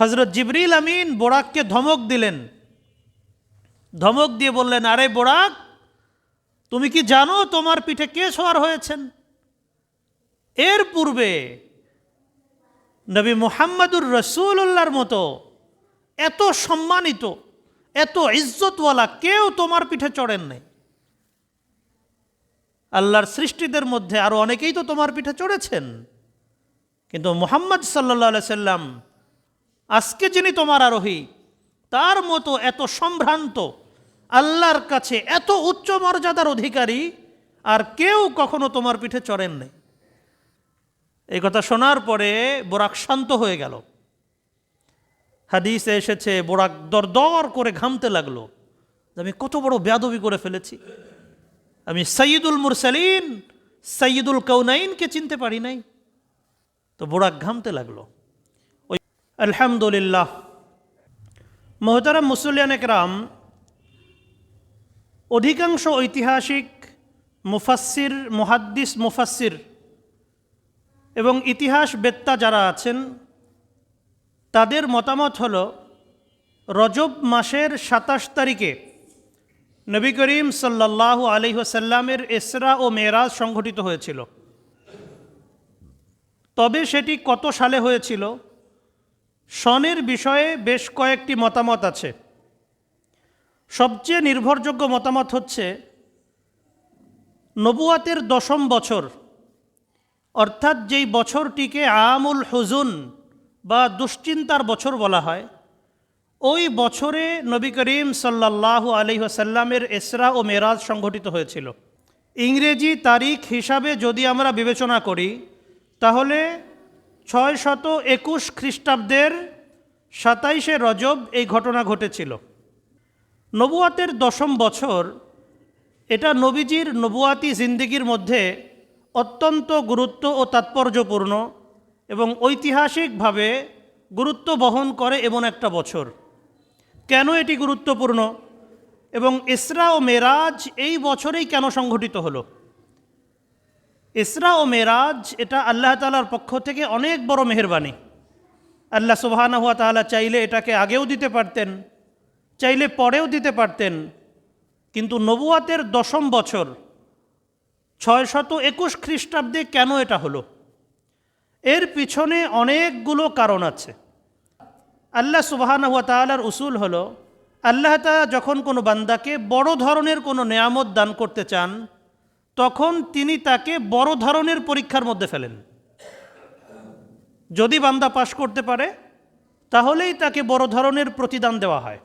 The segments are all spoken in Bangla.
হজরত জিবরিল আমিন বোরাককে ধমক দিলেন। ধমক দিয়ে বললেন, আরে বোরাক, তুমি কি জানো তোমার পিঠে কে সওয়ার হয়েছেন? এর পূর্বে নবী মুহাম্মাদুর রসুল্লাহর মতো এত সম্মানিত, এত ইজ্জতওয়ালা কেউ তোমার পিঠে চড়েন নাই। আল্লাহর সৃষ্টিদের মধ্যে আরও অনেকেই তো তোমার পিঠে চড়েছেন। কিন্তু মোহাম্মদ সাল্লা সাল্লাম আজকে যিনি তোমার আরোহী, তার মতো এত সম্ভ্রান্ত, আল্লাহর কাছে এত উচ্চ মর্যাদার অধিকারী, আর কেউ কখনো তোমার পিঠে চড়েন নাই এই কথা শোনার পরে বোরাক শান্ত হয়ে গেল। হাদিসে এসেছে, বোরাক দরদর করে ঘামতে লাগল। আমি কত বড় বেয়াদবি করে ফেলেছি। আমি সৈয়দুল মুরসালিন সৈয়দুল কৌনাইনকে চিনতে পারি নাই। তো বোরাক ঘামতে লাগল। আলহামদুলিল্লাহ। মোহতারাম মুসলিয়ান একরাম, অধিকাংশ ঐতিহাসিক মুফাসির মুহাদ্দিস মুফাসির এবং ইতিহাস বেত্তা যারা আছেন, তাদের মতামত হল, রজব মাসের সাতাশ তারিখে নবী করিম সাল্লাহ আলহিহাসাল্লামের এসরা ও মেয়েরাজ সংঘটিত হয়েছিল। তবে সেটি কত সালে হয়েছিল? সনের বিষয়ে বেশ কয়েকটি মতামত আছে। সবচেয়ে নির্ভরযোগ্য মতামত হচ্ছে, নবুয়াতের দশম বছর, অর্থাৎ যেই বছরটিকে আমুল হুজুন বা দুশ্চিন্তার বছর বলা হয়, ওই বছরে নবী করিম সাল্লাহ আলহিহাসাল্লামের এসরা ও মেরাজ সংঘটিত হয়েছিল। ইংরেজি তারিখ হিসাবে যদি আমরা বিবেচনা করি, তাহলে ছয় শত একুশ খ্রিস্টাব্দের সাতাইশে রজব এই ঘটনা ঘটেছিল। নবুয়াতের দশম বছর এটা নবীজির নবুয়াতি জিন্দিগির মধ্যে অত্যন্ত গুরুত্ব ও তাৎপর্যপূর্ণ এবং ঐতিহাসিকভাবে গুরুত্ব বহন করে এমন একটা বছর। কেন এটি গুরুত্বপূর্ণ এবং ইসরা ও মেরাজ এই বছরেই কেন সংঘটিত হলো? ইসরা ও মেরাজ, এটা আল্লাহ তালার পক্ষ থেকে অনেক বড় মেহরবানি। আল্লাহ সুবাহানা হুয়া তালা চাইলে এটাকে আগেও দিতে পারতেন, চাইলে পরেও দিতে পারতেন। কিন্তু নবুয়াতের দশম বছর ছয় শত একুশ খ্রিস্টাব্দে কেন এটা হলো? এর পিছনে অনেকগুলো কারণ আছে। আল্লাহ সুবাহানা হুয়া তালার উসুল হলো, আল্লাহ তালা যখন কোনো বান্দাকে বড় ধরনের কোনো নেয়ামত দান করতে চান তখন তিনি তাকে বড় ধরনের পরীক্ষার মধ্যে ফেলেন। যদি বান্দা পাশ করতে পারে, তাহলেই তাকে বড় ধরনের প্রতিদান দেওয়া হয়।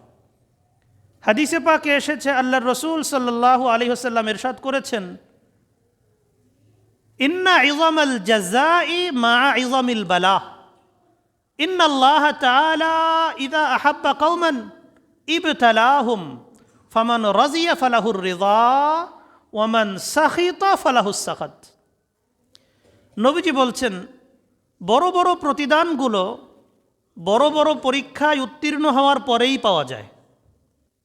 হাদিসে পাকে এসেছে, আল্লাহর রসুল সাল্লাহ আলী হাসাল্লাম এরশাদ করেছেন, ইন্না ইজামাল জাজাই মা ইজামিল বালা ইন্না আল্লাহ তাআলা ইদা আহাব্বা ফামান রাজিয়া ফালাহুর ওয়ামান সাখিতা ফালাহুস সাখাত। নবীজি বলছেন, বড় বড় প্রতিদানগুলো বড় বড় পরীক্ষায় উত্তীর্ণ হওয়ার পরেই পাওয়া যায়।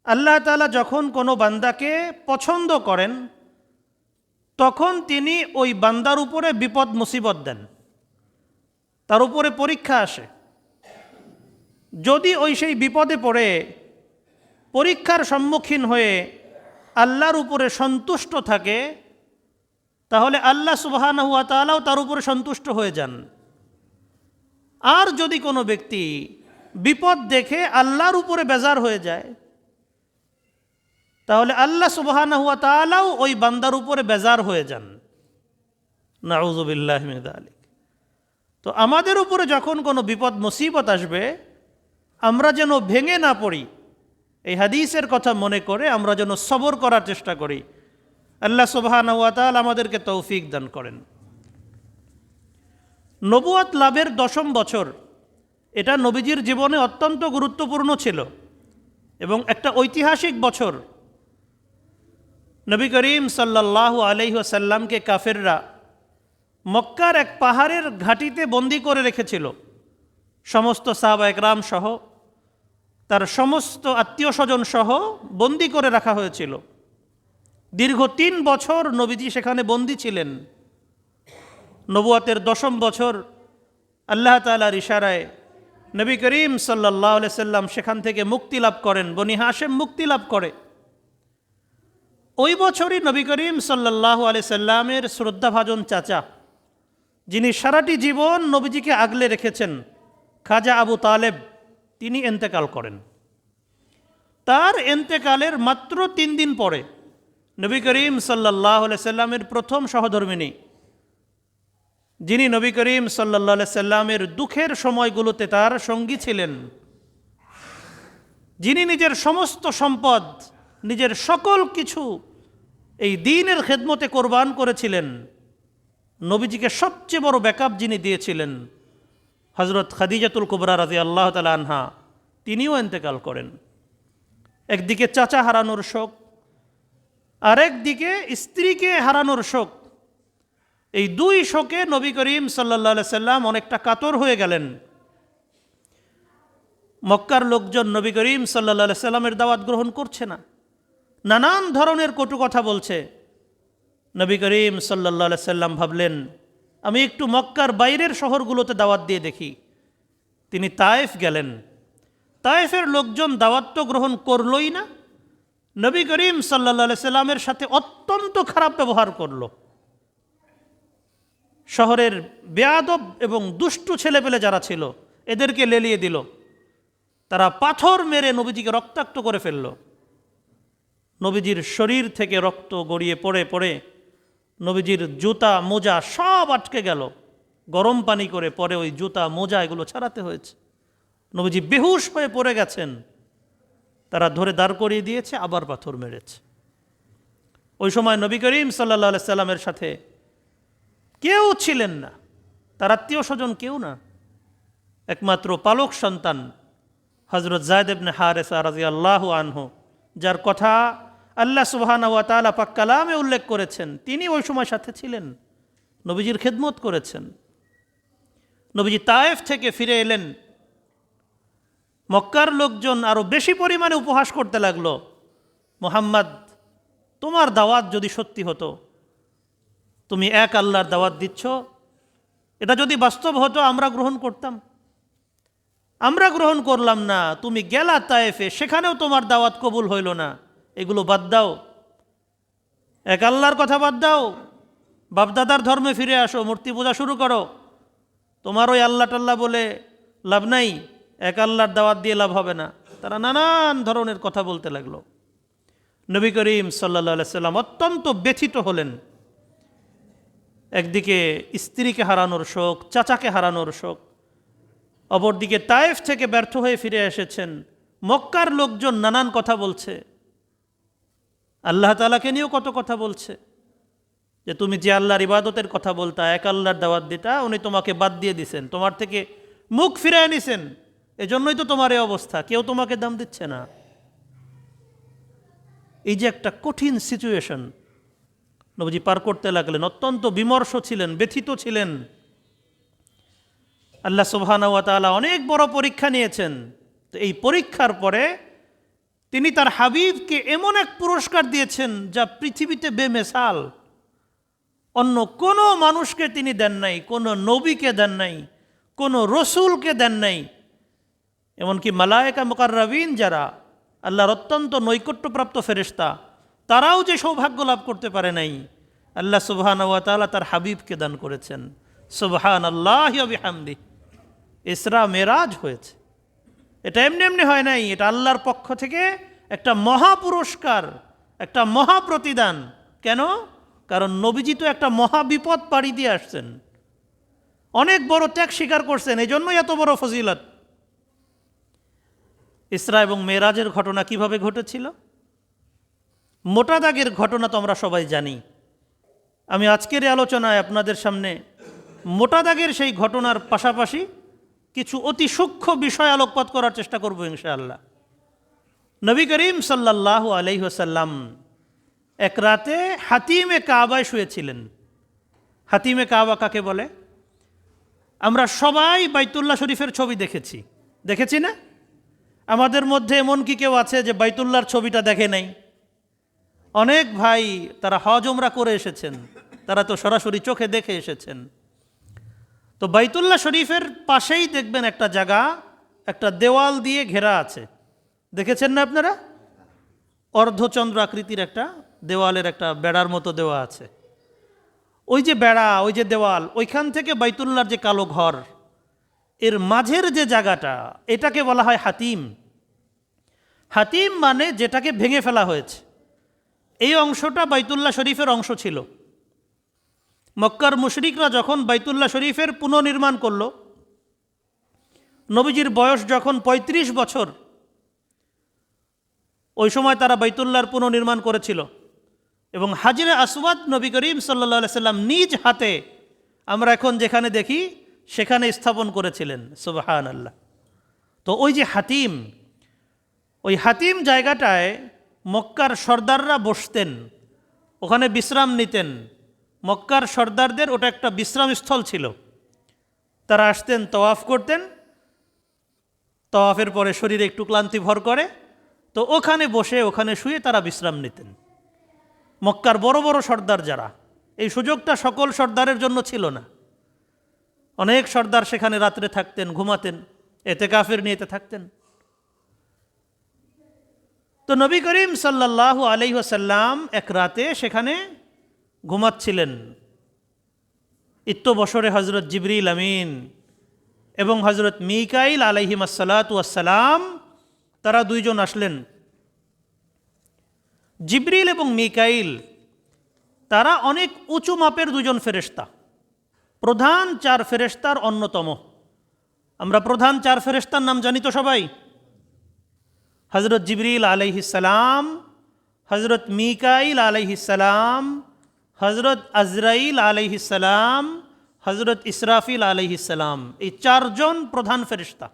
আল্লাহ তালা যখন কোনো বান্দাকে পছন্দ করেন, তখন তিনি ওই বান্দার উপরে বিপদ মুসিবত দেন। তার উপরে পরীক্ষা আসে। যদি ওই সেই বিপদে পড়ে, পরীক্ষার সম্মুখীন হয়ে আল্লাহর উপরে সন্তুষ্ট থাকে, তাহলে আল্লাহ সুবাহানা হুয়া তালাও তার উপরে সন্তুষ্ট হয়ে যান। আর যদি কোনো ব্যক্তি বিপদ দেখে আল্লাহর উপরে বেজার হয়ে যায়, তাহলে আল্লাহ সুবাহানা হুয়া তালাও ওই বান্দার উপরে বেজার হয়ে যান। নাউজুবিল্লাহ আলিক তো আমাদের উপরে যখন কোনো বিপদ, মুসিবত আসবে, আমরা যেন ভেঙে না পড়ি এই হাদিসের কথা মনে করে আমরা যেন সবর করার চেষ্টা করি। আল্লাহ সুবাহানা হুয়া তাল আমাদেরকে তৌফিক দান করেন। নবুয়াত লাভের দশম বছর, এটা নবীজির জীবনে অত্যন্ত গুরুত্বপূর্ণ ছিল এবং একটা ঐতিহাসিক বছর। নবী করিম সাল্লাহ আলহিহাসাল্লামকে কাফেররা মক্কার এক পাহাড়ের ঘাটিতে বন্দি করে রেখেছিল। সমস্ত সাহাবা একরাম সহ তার সমস্ত আত্মীয় স্বজন সহ বন্দি করে রাখা হয়েছিল। দীর্ঘ তিন বছর নবীজি সেখানে বন্দি ছিলেন। নবুয়াতের দশম বছর আল্লাহ তালার ইশারায় নবী করিম সাল্লাহ সাল্লাম সেখান থেকে মুক্তি লাভ করেন, বনি হাসেম মুক্তি লাভ করে। ওই বছরই নবী করিম সাল্লাহ আলি সাল্লামের শ্রদ্ধাভাজন চাচা, যিনি সারাটি জীবন নবীজিকে আগলে রেখেছেন, খাজা আবু তালেব তিনি এন্তেকাল করেন। তার এন্তেকালের মাত্র তিন দিন পরে নবী করিম সাল্লাহ সাল্লামের প্রথম সহধর্মিনী, যিনি নবী করিম সাল্লা সাল্লামের দুঃখের সময়গুলোতে তার সঙ্গী ছিলেন, যিনি নিজের সমস্ত সম্পদ, নিজের সকল কিছু এই দিনের খেদমতে কোরবান করেছিলেন। নবীজিকে সবচেয়ে বড় ব্যাকআপ যিনি দিয়েছিলেন হজরত খাদিজাতুল কুবরা রাজি আল্লাহ তালা আনহা, তিনিও এন্তেকাল করেন। একদিকে চাচা হারানোর শোক, আরেক দিকে স্ত্রীকে হারানোর শোক। এই দুই শোকে নবী করিম সাল্লা সাল্লাম অনেকটা কাতর হয়ে গেলেন। মক্কার লোকজন নবী করিম সাল্লা সাল্লামের দাওয়াত গ্রহণ করছে না। নানান ধরনের কটু কথা বলছে। নবী করিম সাল্লা সাল্লাম ভাবলেন আমি একটু মক্কার বাইরের শহরগুলোতে দাওয়াত দিয়ে দেখি। তিনি তায়েফ গেলেন। তায়েফের লোকজন দাওয়াত তো গ্রহণ করলই না। নবী করিম সাল্লা সাল্লামের সাথে অত্যন্ত খারাপ ব্যবহার করল। শহরের বেয়াদব এবং দুষ্টু ছেলেপেলে যারা ছিল, এদেরকে লেলিয়ে দিল। তারা পাথর মেরে নবীজিকে রক্তাক্ত করে ফেলল। নবীজির শরীর থেকে রক্ত গড়িয়ে পড়ে পড়ে নবীজির জুতা, মোজা সব আটকে গেল। গরম পানি করে পরে ওই জুতা, মোজা এগুলো ছাড়াতে হয়েছে। নবীজি বেহুশ হয়ে পড়ে গেছেন। তারা ধরে দাঁড় করিয়ে দিয়েছে, আবার পাথর মেরেছে। ওই সময় নবী করিম সাল্লা সাল্লামের সাথে কেউ ছিলেন না। তার আত্মীয় স্বজন কেউ না। একমাত্র পালক সন্তান হজরত জায়দেবনে হারেসা রাজি আল্লাহ আনহু, যার কথা আল্লাহ সুবাহান ওয়া তালা পাক কালামে উল্লেখ করেছেন। তিনি ওই সময় সাথে ছিলেন। নবীজির খেদমত করেছেন। নবীজি তায়েফ থেকে ফিরে এলেন। মক্কার লোকজন আরও বেশি পরিমাণে উপহাস করতে লাগল। মোহাম্মদ, তোমার দাওয়াত যদি সত্যি হতো, তুমি এক আল্লাহর দাওয়াত দিচ্ছ, এটা যদি বাস্তব হতো, আমরা গ্রহণ করতাম। আমরা গ্রহণ করলাম না, তুমি গেলা তায়েফে, সেখানেও তোমার দাওয়াত কবুল হইল না। এগুলো বাদ দাও। এক আল্লাহর কথা বাদ দাও। বাপদাদার ধর্মে ফিরে আসো, মূর্তি পূজা শুরু করো। তোমার ওই আল্লাহ টাল্লাহ বলে লাভ নাই, এক আল্লাহর দাওয়াত দিয়ে লাভ হবে না। তারা নানান ধরনের কথা বলতে লাগল। নবী করিম সাল্লা সাল্লাম অত্যন্ত ব্যথিত হলেন। একদিকে স্ত্রীকে হারানোর শোক, চাচাকে হারানোর শোক। অপরদিকে তায়েফ থেকে ব্যর্থ হয়ে ফিরে এসেছেন। মক্কার লোকজন নানান কথা বলছে। আল্লাহ তালাকে নিয়েও কত কথা বলছে। যে তুমি যে আল্লাহর ইবাদতের কথা বলতা, এক আল্লাহর দাওয়াত দিতা, উনি তোমাকে বাদ দিয়ে দিছেন। তোমার থেকে মুখ ফিরে নিছেন। এজন্যই তো তোমার এই অবস্থা। কেউ তোমাকে দাম দিচ্ছে না। এই যে একটা কঠিন সিচুয়েশন নবজি পার করতে লাগলেন, অত্যন্ত বিমর্ষ ছিলেন, ব্যথিত ছিলেন। আল্লাহ সুবাহানা অনেক বড় পরীক্ষা নিয়েছেন। তো এই পরীক্ষার পরে তিনি তার হাবিবকে এমন এক পুরস্কার দিয়েছেন যা পৃথিবীতে বেমেসাল। অন্য কোনো মানুষকে তিনি দেন নাই, কোনো নবীকে দেন নাই, কোনো রসুলকে দেন নাই। এমনকি মালায়কা মোকাররাবিন যারা আল্লাহর অত্যন্ত নৈকট্যপ্রাপ্ত ফেরিস্তা তারাও যে সৌভাগ্য লাভ করতে পারে নাই, আল্লাহ সুবহান তাআলা তার হাবিবকে দান করেছেন। সুবহান আল্লাহ হামদি ইসরা মেরাজ হয়েছে। এটা এমনি এমনি হয় নাই, এটা আল্লাহর পক্ষ থেকে একটা মহা পুরস্কার একটা মহা প্রতিদান কেন? কারণ নবীজি তো একটা মহা বিপদ পাড়ি দিয়ে আসছেন। অনেক বড় ত্যাগ স্বীকার করছেন এই জন্যই এত বড় ফজিলত। ইসরা এবং মেরাজের ঘটনা কীভাবে ঘটেছিল? মোটা দাগের ঘটনা তো আমরা সবাই জানি। আমি আজকের আলোচনায় আপনাদের সামনে মোটা দাগের সেই ঘটনার পাশাপাশি কিছু অতি সূক্ষ্ম বিষয় আলোকপাত করার চেষ্টা করব ইনশাআল্লাহ। নবী করিম সাল্লাহ আলহিহসাল্লাম এক রাতে হাতিমে কাবায় শুয়েছিলেন। হাতিমে কাবা কাকে বলে? আমরা সবাই বাইতুল্লাহ শরীফের ছবি দেখেছি। দেখেছি না? আমাদের মধ্যে এমন কি কেউ আছে যে বাইতুল্লাহর ছবিটা দেখে নাই? অনেক ভাই তারা হজ ওমরা করে এসেছেন। তারা তো সরাসরি চোখে দেখে এসেছেন। তো বাইতুল্লাহ শরীফের পাশেই দেখবেন একটা জায়গা, একটা দেওয়াল দিয়ে ঘেরা আছে। দেখেছেন না আপনারা? অর্ধচন্দ্র আকৃতির একটা দেওয়ালের একটা বেড়ার মতো দেওয়া আছে। ওই যে বেড়া, ওই যে দেওয়াল, ওইখান থেকে বাইতুল্লার যে কালো ঘর, এর মাঝের যে জায়গাটা, এটাকে বলা হয় হাতিম। হাতিম মানে যেটাকে ভেঙে ফেলা হয়েছে। এই অংশটা বাইতুল্লাহ শরীফের অংশ ছিল। মক্কার মুশরিকরা যখন বাইতুল্লাহ শরীফের পুনর্নির্মাণ করল, নবীজির বয়স যখন ৩৫ বছর, ওই সময় তারা বাইতুল্লাহর পুনর্নির্মাণ করেছিল। এবং হাজিরে আসওয়াদ নবী করিম সাল্লা সাল্লাম নিজ হাতে আমরা এখন যেখানে দেখি, সেখানে স্থাপন করেছিলেন। সুবাহান আল্লাহ তো ওই যে হাতিম, ওই হাতিম জায়গাটায় মক্কার সর্দাররা বসতেন, ওখানে বিশ্রাম নিতেন। মক্কার সর্দারদের ওটা একটা বিশ্রামস্থল ছিল। তারা আসতেন, তওয়াফ করতেন। তওয়াফের পরে শরীরে একটু ক্লান্তি ভর করে। তো ওখানে বসে, ওখানে শুয়ে তারা বিশ্রাম নিতেন। মক্কার বড় বড় সর্দার যারা, এই সুযোগটা সকল সর্দারের জন্য ছিল না। অনেক সর্দার সেখানে রাত্রে থাকতেন, ঘুমাতেন এতে কাফের নিয়েতে থাকতেন। তো নবী করিম সাল্লাহ আলহিহাসাল্লাম এক রাতে সেখানে ঘুমাচ্ছিলেন। ইত্য বছরে হজরত জিবরিল আমিন এবং হজরত মিকাইল আলহিম আসসালাম তারা দুইজন আসলেন। জিবরিল এবং মিকাইল, তারা অনেক উঁচু মাপের দুজন ফেরেস্তা প্রধান চার ফেরেস্তার অন্যতম। আমরা প্রধান চার ফেরেস্তার নাম জানি তো সবাই? হজরত জিবরিল আলহিসাল্লাম হজরত মিকাইল আলহিসাল্লাম হজরত আজরাইল আলহিসাল্লাম হজরত ইসরাফিল আলহিসাল্লাম এই চারজন প্রধান ফেরিস্তা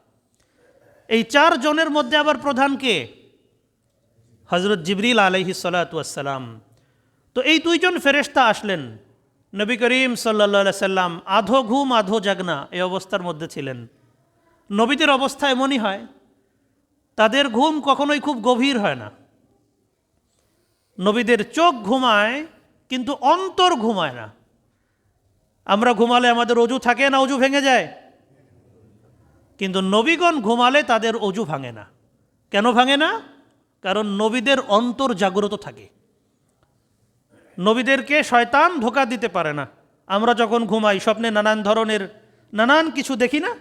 এই চারজনের মধ্যে আবার প্রধান কে? হজরত জিবরিল আলহি সাল্লাতাম তো এই দুইজন ফেরেস্তা আসলেন। নবী করিম সাল্লা সাল্লাম আধো ঘুম, আধো জাগনা এই অবস্থার মধ্যে ছিলেন। নবীদের অবস্থা এমনই হয়, তাদের ঘুম কখনোই খুব গভীর হয় না। নবীদের চোখ ঘুমায় কিন্তু অন্তর ঘুমায় না। আমরা ঘুমালে আমাদের অজু থাকে না, অজু ভেঙে যায়? কিন্তু নবীগণ ঘুমালে তাদের অজু ভাঙে না। কেন ভাঙে না? কারণ নবীদের অন্তর জাগ্রত থাকে। নবীদেরকে শয়তান ধোকা দিতে পারে না। আমরা যখন ঘুমাই, স্বপ্নে নানান ধরনের, নানান কিছু দেখি না?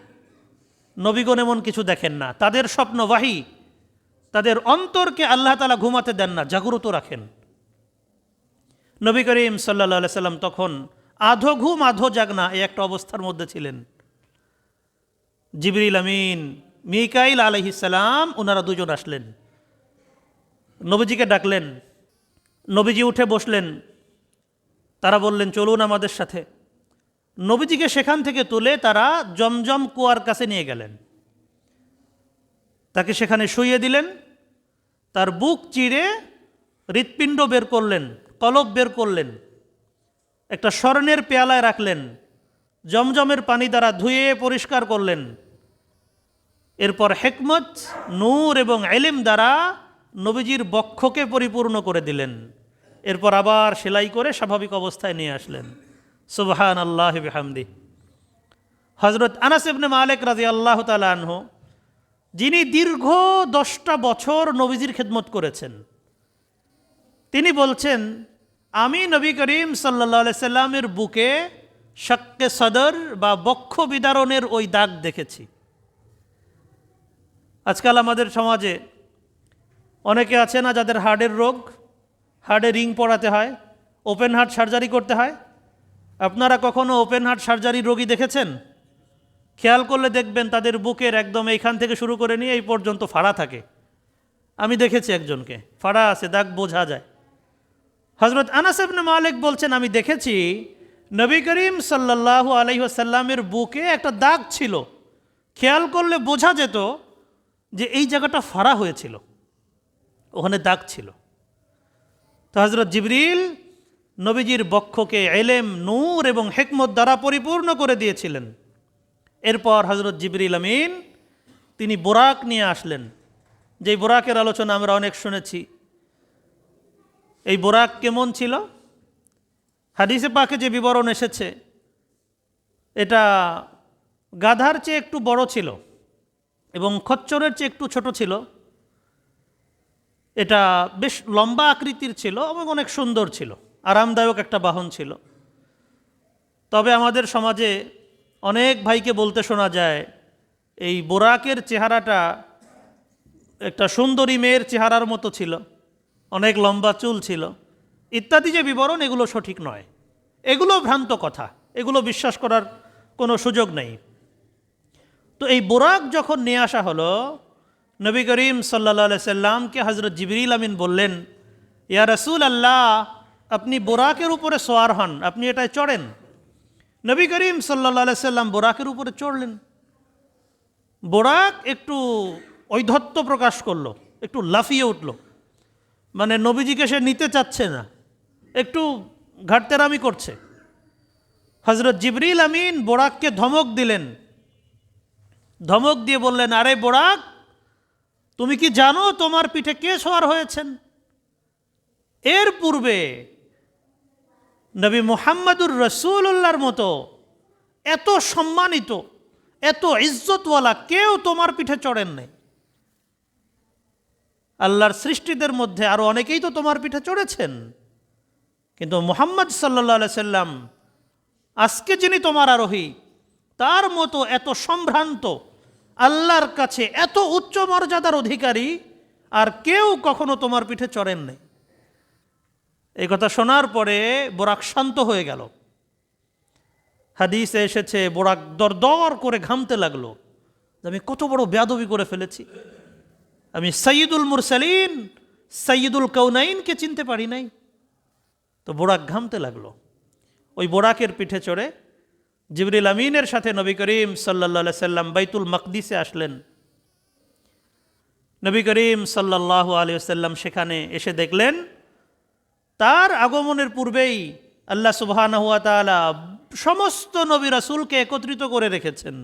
নবীগণ এমন কিছু দেখেন না। তাদের স্বপ্ন বাহি তাদের অন্তরকে আল্লাহ তালা ঘুমাতে দেন না, জাগ্রত রাখেন। নবী করিম সাল্লা সাল্লাম তখন আধো ঘুম, আধো জাগনা এই একটা অবস্থার মধ্যে ছিলেন। জিবরিল আমিন, মিকাইল আলহিসাল্লাম ওনারা দুজন আসলেন। নবীজিকে ডাকলেন। নবীজি উঠে বসলেন। তারা বললেন, চলুন আমাদের সাথে। নবীজিকে সেখান থেকে তুলে তারা জমজম কুয়ার কাছে নিয়ে গেলেন। তাকে সেখানে শুইয়ে দিলেন। তার বুক চিড়ে হৃৎপিণ্ড বের করলেন। কলব বের করলেন। একটা স্বর্ণের পেয়ালায় রাখলেন। জমজমের পানি দ্বারা ধুয়ে পরিষ্কার করলেন। এরপর হেকমত, নূর এবং এলিম দ্বারা নবীজির বক্ষকে পরিপূর্ণ করে দিলেন। এরপর আবার সেলাই করে স্বাভাবিক অবস্থায় নিয়ে আসলেন। সুবহান আল্লাহ হামদি হজরত আনাস ইবনে মালিক রাজি আল্লাহ তালাহ যিনি দীর্ঘ দশটা বছর নবীজির খেদমত করেছেন তিনি বলছেন, আমি নবী করিম সাল্লা সাল্লামের বুকে শক্কে সদর বা বক্ষ বিদারণের ওই দাগ দেখেছি। আজকাল আমাদের সমাজে অনেকে আছে না যাদের হার্টের রোগ, হার্টে রিং পড়াতে হয়, ওপেন হার্ট সার্জারি করতে হয়। আপনারা কখনো ওপেন হার্ট সার্জারি রোগী দেখেছেন? খেয়াল করলে দেখবেন তাদের বুকের একদম এইখান থেকে শুরু করে নিয়ে এই পর্যন্ত ফাড়া থাকে। আমি দেখেছি একজনকে, ফাড়া আছে, দাগ বোঝা যায়। হজরত আনাসেবনে মালিক বলছেন, আমি দেখেছি নবী করিম সাল্লাহ আলহিহাসাল্লামের বুকে একটা দাগ ছিল। খেয়াল করলে বোঝা যেত যে এই জায়গাটা ফাড়া হয়েছিল। ওখানে দাগ ছিল। তো হজরত জিবরিল নবীজির বক্ষকে এলেম, নূর এবং হেকমত দ্বারা পরিপূর্ণ করে দিয়েছিলেন। এরপর হজরত জিবরিল আমিন তিনি বোরাক নিয়ে আসলেন। যে বোরাকের আলোচনা আমরা অনেক শুনেছি এই বোরাক কেমন ছিল? হাদিসে পাকে যে বিবরণ এসেছে, এটা গাধার চেয়ে একটু বড় ছিল এবং খচ্চরের চেয়ে একটু ছোট ছিল। এটা বেশ লম্বা আকৃতির ছিল এবং অনেক সুন্দর ছিল, আরামদায়ক একটা বাহন ছিল। তবে আমাদের সমাজে অনেক ভাইকে বলতে শোনা যায়, এই বোরাকের চেহারাটা একটা সুন্দরী মেয়ের চেহারার মতো ছিল। অনেক লম্বা চুল ছিল। ইত্যাদি যে বিবরণ, এগুলো সঠিক নয়। এগুলো ভ্রান্ত কথা। এগুলো বিশ্বাস করার কোনো সুযোগ নেই। তো এই বোরাক যখন নিয়ে আসা হলো, নবী করিম সাল্লা সাল্লামকে হজরত জিবরিল আমিন বললেন, ইয়া রসুল আল্লাহ আপনি বোরাকের উপরে সোয়ার হন, আপনি এটায় চড়েন। নবী করিম সাল্লা সাল্লাম বোরাকের উপরে চড়লেন। বোরাক একটু ঐধত্ব প্রকাশ করল, একটু লাফিয়ে উঠল। মানে নবীজিকে সে নিতে চাচ্ছে না। একটু ঘাটতেরামি করছে। হজরত জিবরিল আমিন বোরাককে ধমক দিলেন। ধমক দিয়ে বললেন, আরে বোরাক, তুমি কি জানো তোমার পিঠে কে সওয়ার হয়েছেন? এর পূর্বে নবী মুহাম্মদুর রসুল্লাহর মতো এত সম্মানিত, এত ইজ্জতওয়ালা কেউ তোমার পিঠে চড়েন নাই। আল্লাহর সৃষ্টিদের মধ্যে আরও অনেকেই তো তোমার পিঠে চড়েছেন। কিন্তু মোহাম্মদ সাল্লা সাল্লাম, আজকে যিনি তোমার আরোহী, তার মতো এত সম্ভ্রান্ত, আল্লাহর কাছে এত উচ্চ মর্যাদার অধিকারী, আর কেউ কখনো তোমার পিঠে চড়েন নাই। এই কথা শোনার পরে বোরাক শান্ত হয়ে গেল। হাদিসে এসেছে, বোরাক দরদর করে ঘামতে লাগল। আমি কত বড় বেয়াদবি করে ফেলেছি। আমি সৈয়দুল মুরসালিন সৈয়দুল কৌনাইনকে চিনতে পারি নাই। তো বোরাক ঘামতে লাগল। ওই বোরাকের পিঠে চড়ে জিবরিল আমিনের সাথে নবী করিম সাল্লা সাল্লাম বাইতুল মকদিসে আসলেন। নবী করিম সাল্লাহ আলী সাল্লাম সেখানে এসে দেখলেন, তার আগমনের পূর্বেই আল্লাহ সুবহান হুয়া সমস্ত নবী রাসুলকে একত্রিত করে রেখেছেন।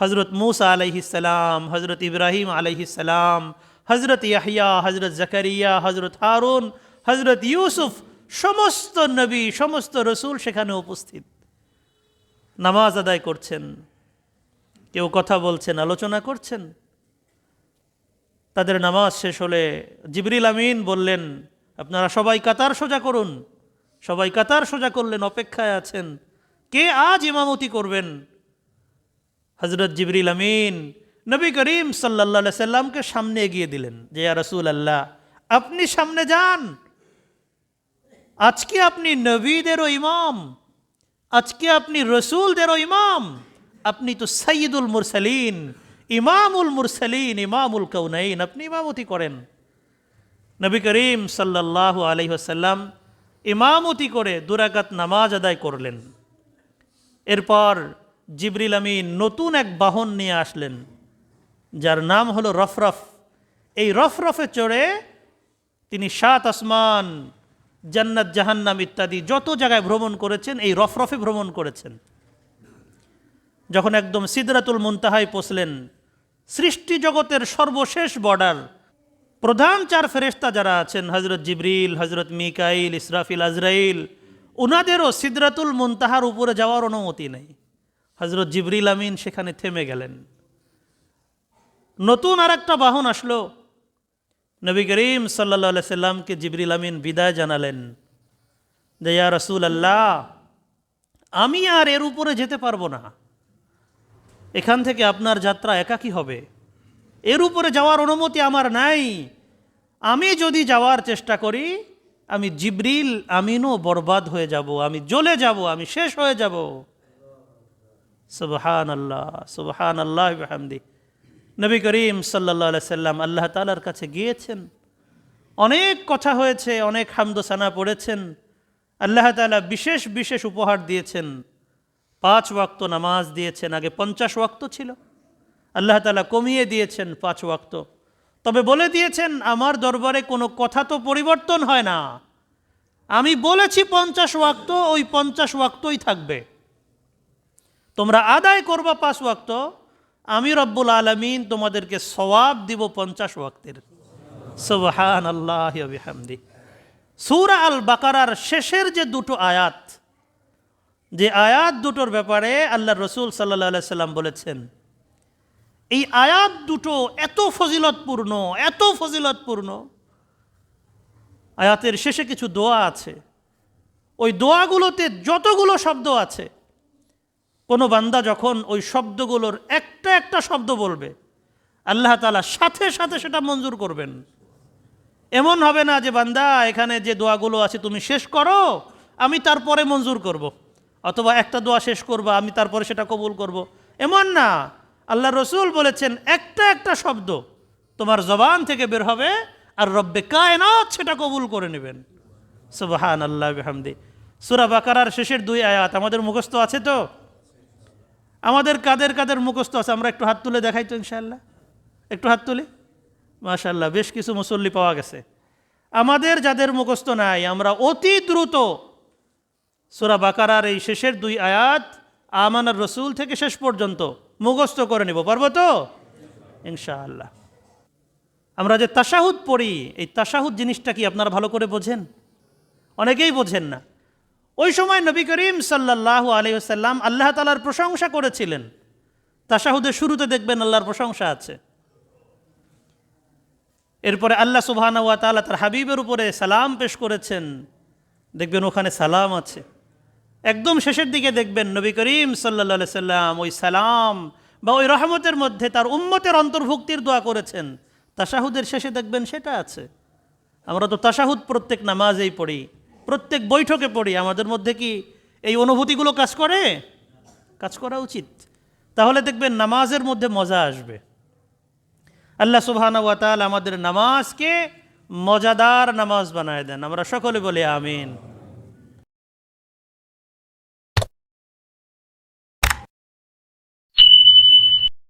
হজরত মুসা আলাইহিসাল্লাম হজরত ইব্রাহিম আলাইহিসাল্লাম হজরত ইয়াহিয়া হজরত জাকারিয়া হজরত হারুন হজরত ইউসুফ, সমস্ত নবী, সমস্ত রসুল সেখানে উপস্থিত। নামাজ আদায় করছেন। কেউ কথা বলছেন, আলোচনা করছেন। তাদের নামাজ শেষ হলে জিবরিল আমিন বললেন, আপনারা সবাই কাতার সোজা করুন। সবাই কাতার সোজা করলেন, অপেক্ষায় আছেন। কে আজ ইমামতি করবেন? হজরত জিবরিল আমিন নবী করিম সাল্লা সাল্লামকে সামনে এগিয়ে দিলেন যে রসুল আল্লাহ আপনি সামনে যান। আজকে আপনি নবীদেরও ইমাম। আজকে আপনি রসুলদেরও ইমাম। আপনি তো সঈদুল মুরসালিন, ইমামুল মুরসালিন, ইমামুল কৌনাইন আপনি ইমামতি করেন। নবী করিম সাল্লাহ আলহিহাসাল্লাম ইমামতি করে দুরাকাত নামাজ আদায় করলেন। এরপর জিবরিল আমিন নতুন এক বাহন নিয়ে আসলেন, যার নাম হলো রফরফ। এই রফরফে চড়ে তিনি সাত আসমান, জান্নাত, জাহান্নাম ইত্যাদি যত জায়গায় ভ্রমণ করেছেন, এই রফরফে ভ্রমণ করেছেন। যখন একদম সিদরাতুল মুনতাহায় পৌঁছলেন, সৃষ্টি জগতের সর্বশেষ বর্ডার, প্রধান চার ফেরেস্তা যারা আছেন হজরত জিবরিল হজরত মিকাইল, ইসরাফিল, আজরাইল ওনাদেরও সিদরাতুল মুনতাহার উপরে যাওয়ার অনুমতি নেই। হজরত জিবরিল আমিন সেখানে থেমে গেলেন। নতুন আর একটা বাহন আসলো। নবী করিম সাল্লা সাল্লামকে জিবরিল আমিন বিদায় জানালেন যে, ইয়া রসুল আল্লাহ আমি আর এর উপরে যেতে পারব না। এখান থেকে আপনার যাত্রা একাকী হবে। এর উপরে যাওয়ার অনুমতি আমার নাই। আমি যদি যাওয়ার চেষ্টা করি, আমি জিবরিল আমিনও বরবাদ হয়ে যাব, আমি জ্বলে যাব, আমি শেষ হয়ে যাব। সুবহান আল্লাহ সুবহান আল্লাহ হামদি নবী করিম সাল্লা সাল্লাম আল্লাহ তালার কাছে গিয়েছেন। অনেক কথা হয়েছে, অনেক হামদোসানা পড়েছেন। আল্লাহ তালা বিশেষ বিশেষ উপহার দিয়েছেন। পাঁচ ওয়াক্ত নামাজ দিয়েছেন, আগে পঞ্চাশ ওয়াক্ত ছিল। আল্লাহ তালা কমিয়ে দিয়েছেন পাঁচ ওয়াক্ত। তবে বলে দিয়েছেন, আমার দরবারে কোনো কথা তো পরিবর্তন হয় না। আমি বলেছি পঞ্চাশ ওয়াক্ত, ওই পঞ্চাশ ওয়াক্তই থাকবে। তোমরা আদায় করবা পাঁচ ওয়াক্ত, আমি রব্বুল আলমিন তোমাদেরকে সওয়াব দিব পঞ্চাশ ওয়াক্তের। সুবহান আল্লাহ সুরা আল বাকারার শেষের যে দুটো আয়াত, যে আয়াত দুটোর ব্যাপারে আল্লাহ রসুল সাল্লা সাল্লাম বলেছেন, এই আয়াত দুটো এত ফজিলতপূর্ণ এত ফজিলতপূর্ণ। আয়াতের শেষে কিছু দোয়া আছে। ওই দোয়াগুলোতে যতগুলো শব্দ আছে কোনো বান্দা যখন ওই শব্দগুলোর একটা একটা শব্দ বলবে, আল্লাহ তালা সাথে সাথে সেটা মঞ্জুর করবেন। এমন হবে না যে বান্দা, এখানে যে দোয়াগুলো আছে তুমি শেষ করো, আমি তারপরে মঞ্জুর করব। অথবা একটা দোয়া শেষ করবা, আমি তারপরে সেটা কবুল করব। এমন না। আল্লাহ রসুল বলেছেন, একটা একটা শব্দ তোমার জবান থেকে বের হবে আর রব্বে কায়নাত সেটা কবুল করে নেবেন। সুবাহান আল্লাহ হামদি সুরা বাকারার শেষের দুই আয়াত, আমাদের মুখস্থ আছে তো? আমাদের কাদের কাদের মুখস্থ আছে? আমরা একটু হাত তুলে দেখাই তো ইনশাল্লাহ একটু হাত তুলি? মাশাল্লাহ বেশ কিছু মুসল্লি পাওয়া গেছে। আমাদের যাদের মুখস্থ নাই, আমরা অতি দ্রুত সুরা বাকারার এই শেষের দুই আয়াত আমানার রসুল থেকে শেষ পর্যন্ত মুখস্থ করে নেব। পারব তো? ইনশাআল্লাহ। আমরা যে তাসাহুদ পড়ি, এই তাসাহুদ জিনিসটা কি আপনারা ভালো করে বোঝেন? অনেকেই বোঝেন না। ওই সময় নবী করিম সাল্লাহ আলহিহাল্লাম আল্লাহ তালার প্রশংসা করেছিলেন। তাসাহুদের শুরুতে দেখবেন আল্লাহর প্রশংসা আছে। এরপরে আল্লাহ সুবহানা ওয়া তাআলা তার হাবিবের উপরে সালাম পেশ করেছেন। দেখবেন ওখানে সালাম আছে। একদম শেষের দিকে দেখবেন নবী করিম সাল্লা সাল্লাম ওই সালাম বা ওই রহমতের মধ্যে তার উম্মতের অন্তর্ভুক্তির দোয়া করেছেন। তাসাহুদের শেষে দেখবেন সেটা আছে। আমরা তো তাসাহুদ প্রত্যেক নামাজেই পড়ি। প্রত্যেক বৈঠকে পড়ি, আমাদের মধ্যে কি এই অনুভূতিগুলো কাজ করে? কাজ করা উচিত। তাহলে দেখবেন নামাজের মধ্যে মজা আসবে। আল্লাহ সুবহানা ওয়াতাল আমাদের নামাজকে মজাদার নামাজ বানায় দেন। আমরা সকলে বলি আমিন।